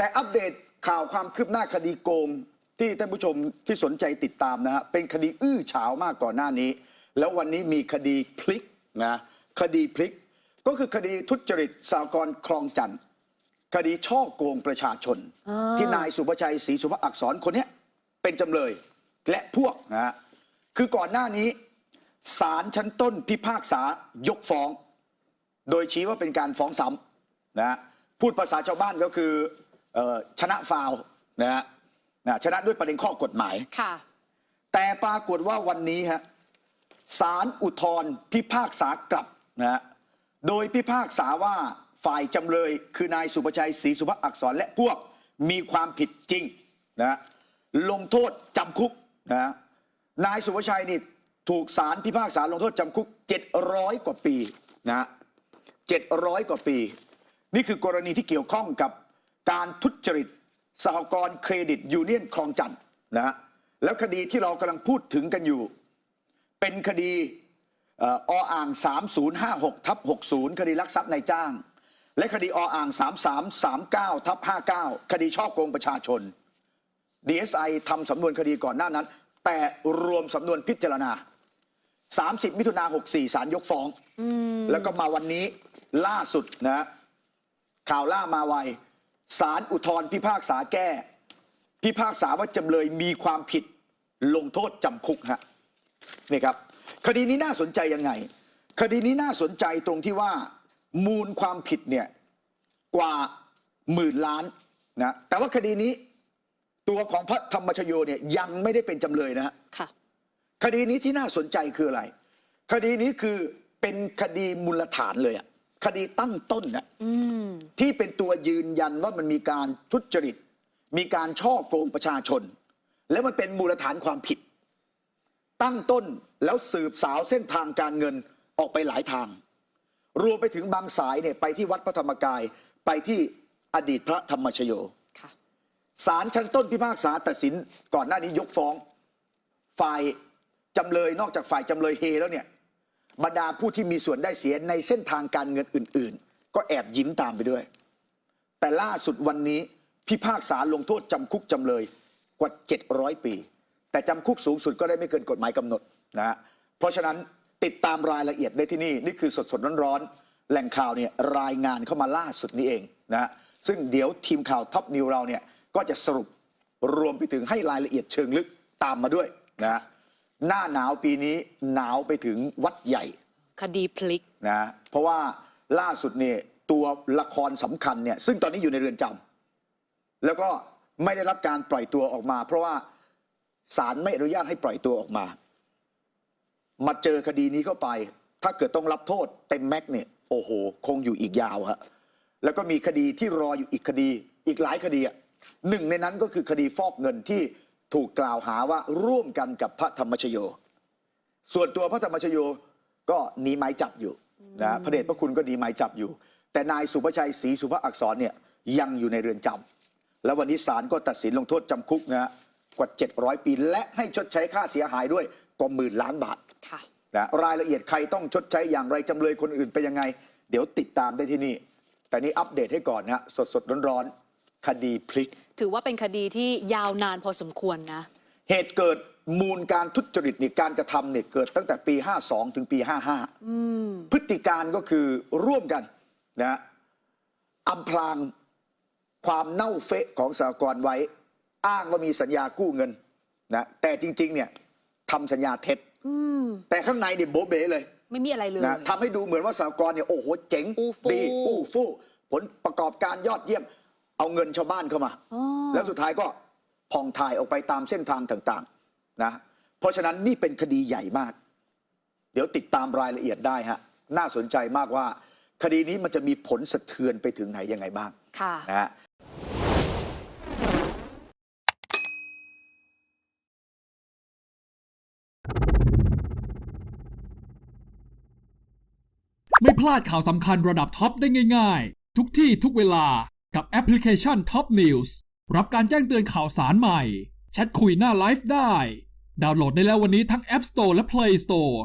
แต่อัปเดตข่าวความคืบหน้าคดีโกง ที่ท่านผู้ชมที่สนใจติดตามนะฮะเป็นคดีอื้อฉาวมากก่อนหน้านี้ แล้ววันนี้มีคดีพลิกนะคดีพลิก ก็คือคดีทุจริตสากรณ์คลองจันทร์คดีช่อโกงประชาชน อ่า ที่นายสุภชัยศรีสุภอักษรคนเนี้ยเป็นจำเลยและพวกนะฮะคือก่อนหน้านี้ศาลชั้นต้นพิพากษายกฟ้อง โดยชี้ว่าเป็นการฟ้องซ้ำนะฮะพูดภาษาชาวบ้านก็คือเออ ชนะฟาวล์นะฮะนะชนะด้วยประเด็นข้อกฎหมายค่ะแต่ปรากฏว่าวันนี้ฮะศาลอุทธรพิพากษากลับนะฮะโดยพิพากษาว่าฝ่ายจำเลยคือนายสุประชัยศรีสุภอักษรและพวกมีความผิดจริงนะฮะลงโทษจำคุกนะฮะนายสุประชัยนี่ถูกศาลพิพากษาลงโทษจำคุก 700 กว่าปีนะฮะ700 กว่าปี นี่คือกรณีที่เกี่ยวข้องกับ การทุจริต สหกรณ์เครดิตยูเนียนคลองจันทน์นะฮะแล้วคดีที่เรากำลังพูดถึงกันอยู่ เป็นคดีเอ่ออ่าง 3056ทับ60 คดีลักทรัพย์ในายจ้าง และคดีออ่าง 3339ทับ59 คดีช่อโกงประชาชน DSI ทำสำนวนคดีก่อนหน้านั้น แต่รวมสำนวนพิจารณา 30 มิถุนา64 ศาลยกฟ้อง แล้วก็มาวันนี้ล่าสุดนะฮะข่าวล่ามาไว ศาลอุทธรพิพากษาแก้ พิพากษาว่าจำเลยมีความผิดลงโทษจำคุกฮะนี่ครับ คดีนี้น่าสนใจยังไง คดีนี้น่าสนใจตรงที่ว่ามูลความผิดเนี่ยกว่าหมื่นล้านนะแต่ว่าคดีนี้ตัวของพระธรรมชโยเนี่ยยังไม่ได้เป็นจำเลยนะฮะค่ะคดีนี้ที่น่าสนใจคืออะไร คดีนี้คือเป็นคดีมูลฐานเลยอะ คดีตั้งต้นอะอืมที่เป็นตัวยืนยันว่ามันมีการทุจริต มีการช่อโกงประชาชน แล้วมันเป็นมูลฐานความผิด ตั้งต้นแล้วสืบสาวเส้นทางการเงินออกไปหลายทาง รวมไปถึงบางสายเนี่ยไปที่วัดพระธรรมกายไปที่อดีตพระธรรมชโยค่ะศาลชั้นต้นพิพากษาตัดสินก่อนหน้านี้ยกฟ้อง ฝ่ายจำเลยนอกจากฝ่ายจำเลยเฮแล้วเนี่ย บรรดาผู้ที่มีส่วนได้เสียในเส้นทางการเงินอื่น ๆ ก็แอบยิ้มตามไปด้วย แต่ล่าสุดวันนี้พิพากษาลงโทษจำคุกจำเลยกว่า 700 ปี แต่จำคุกสูงสุดก็ได้ไม่เกินกฎหมายกำหนดนะฮะเพราะฉะนั้นติดตามรายละเอียดได้ที่นี่ นี่คือสดๆร้อนๆแหล่งข่าวเนี่ยรายงานเข้ามาล่าสุดนี้เองนะฮะซึ่งเดี๋ยวทีมข่าวท็อปนิวเราเนี่ยก็จะสรุปรวมไปถึงให้รายละเอียดเชิงลึกตามมาด้วยนะฮะ หน้าหนาวปีนี้หนาวไปถึงวัดใหญ่คดีพลิกนะ เพราะว่าล่าสุดเนี่ยตัวละครสำคัญเนี่ยซึ่งตอนนี้อยู่ในเรือนจำแล้วก็ไม่ได้รับการปล่อยตัวออกมา เพราะว่าศาลไม่อนุญาตให้ปล่อยตัวออกมา มาเจอคดีนี้เข้าไป ถ้าเกิดต้องรับโทษเต็มแม็กซ์เนี่ยโอ้โห คงอยู่อีกยาวฮะแล้วก็มีคดีที่รออยู่อีกคดีอีกหลายคดีอะหนึ่งในนั้นก็คือคดีฟอกเงินที่ ถูกกล่าวหาว่าร่วมกันกับพระธรรมชโย ส่วนตัวพระธรรมชโยก็หนีหมายจับอยู่นะพระเดชพระคุณก็หนีหมายจับอยู่ แต่นายสุภชัยศรีสุภอักษรเนี่ยยังอยู่ในเรือนจำแล้ววันนี้ศาลก็ตัดสินลงโทษจำคุกนะฮะกว่า 700 ปี และให้ชดใช้ค่าเสียหายด้วยกว่าหมื่นล้านบาทค่ะนะรายละเอียดใครต้องชดใช้อย่างไรจำเลยคนอื่นไปนยังไง เดี๋ยวติดตามได้ที่นี่ แต่นี้อัปเดตให้ก่อนนะฮะสดๆร้อนๆ คดีพลิก ถือว่าเป็นคดีที่ยาวนานพอสมควรนะ เหตุเกิดมูลการทุจริตในการกระทำเนี่ยเกิดตั้งแต่ปี 52 ถึงปี 55 พฤติการก็คือร่วมกันนะอำพรางความเน่าเฟะของสหกรณ์ไว้ อ้างว่ามีสัญญากู้เงินนะแต่จริง ๆ เนี่ยทำสัญญาเท็จอืมแต่ข้างในเนี่ยโบะเบ๋เลย ไม่มีอะไรเลยนะทำให้ดูเหมือนว่าสหกรณ์เนี่ยโอ้โหเจ๋งอู้ฟู่ดีอู้ฟู่ผลประกอบการยอดเยี่ยม เอาเงินชาวบ้านเข้ามาอ๋อแล้วสุดท้ายก็ผ่องถ่ายออกไปตามเส้นทางต่างๆนะเพราะฉะนั้นนี่เป็นคดีใหญ่มาก เดี๋ยวติดตามรายละเอียดได้ฮะน่าสนใจมากว่า คดีนี้มันจะมีผลสะเทือนไปถึงไหนยังไงบ้างค่ะนะฮะไม่พลาดข่าวสำคัญระดับท็อปได้ง่าย ๆ ทุกที่ทุกเวลา กับแอปพลิเคชัน Top News รับการแจ้งเตือนข่าวสารใหม่ แชทคุยหน้าไลฟ์ได้ ดาวน์โหลดได้แล้ววันนี้ทั้ง App Store และ Play Store